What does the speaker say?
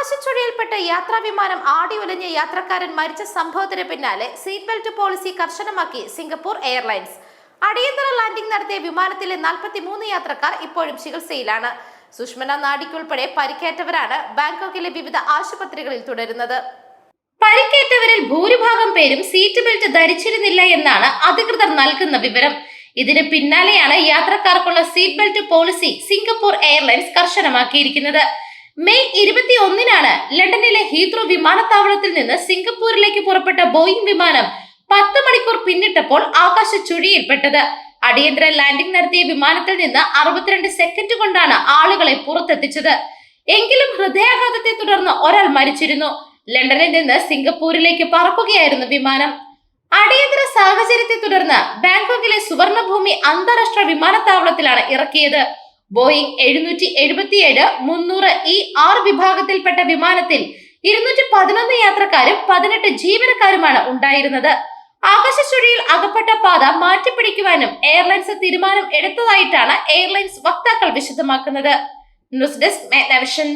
ആകാശച്ചുഴിയിൽപ്പെട്ട് യാത്രാ വിമാനം ആടി ഉലഞ്ഞ് യാത്രക്കാരൻ മരിച്ച സംഭവത്തിന് പിന്നാലെ സീറ്റ് ബെൽറ്റ് പോളിസി കർശനമാക്കി സിംഗപ്പൂർ എയർലൈൻസ്. അടിയന്തര ലാൻഡിംഗ് നടത്തിയ വിമാനത്തിലെ 43 യാത്രക്കാർ ഇപ്പോഴും ചികിത്സയിലാണ്. സുഷ്മന നാടിക്കുൾപ്പെടെ പരിക്കേറ്റവരാണ് ബാങ്കോക്കിലെ വിവിധ ആശുപത്രികളിൽ തുടരുന്നത്. പരിക്കേറ്റവരിൽ ഭൂരിഭാഗം പേരും സീറ്റ് ബെൽറ്റ് ധരിച്ചിരുന്നില്ല എന്നാണ് അധികൃതർ നൽകുന്ന വിവരം. ഇതിന് പിന്നാലെയാണ് യാത്രക്കാർക്കുള്ള seat belt policy Singapore Airlines കർശനമാക്കിയിരിക്കുന്നത്. May ഇരുപത്തി ലണ്ടനിലെ ഹീത്രോ വിമാനത്താവളത്തിൽ നിന്ന് സിംഗപ്പൂരിലേക്ക് പുറപ്പെട്ട ബോയിങ് വിമാനം പത്ത് മണിക്കൂർ പിന്നിട്ടപ്പോൾ ആകാശ ചുഴിയിൽപ്പെട്ടത്. അടിയന്തര ലാൻഡിംഗ് നടത്തിയ വിമാനത്തിൽ നിന്ന് അറുപത്തിരണ്ട് സെക്കൻഡ് കൊണ്ടാണ് ആളുകളെ പുറത്തെത്തിച്ചത്. എങ്കിലും ഹൃദയാഘാതത്തെ തുടർന്ന് ഒരാൾ മരിച്ചിരുന്നു. ലണ്ടനിൽ നിന്ന് സിംഗപ്പൂരിലേക്ക് പറക്കുകയായിരുന്നു വിമാനം. അടിയന്തര സാഹചര്യത്തെ തുടർന്ന് ബാങ്കോക്കിലെ സുവർണഭൂമി അന്താരാഷ്ട്ര വിമാനത്താവളത്തിലാണ് ഇറക്കിയത്. ബോയിങ് എഴുന്നൂറ്റി എഴുപത്തിയേഴ് മുന്നൂറ് ഇ ആർ വിഭാഗത്തിൽപ്പെട്ട വിമാനത്തിൽ ഇരുന്നൂറ്റി പതിനൊന്ന് യാത്രക്കാരും പതിനെട്ട് ജീവനക്കാരുമാണ് ഉണ്ടായിരുന്നത്. ആകാശച്ചുഴിയിൽ അകപ്പെട്ട പാത മാറ്റിപ്പിടിക്കുവാനും എയർലൈൻസ് തീരുമാനം എടുത്തതായിട്ടാണ് എയർലൈൻസ് വക്താക്കൾ വിശദമാക്കുന്നത്. News desk മേഗ്നവിഷൻ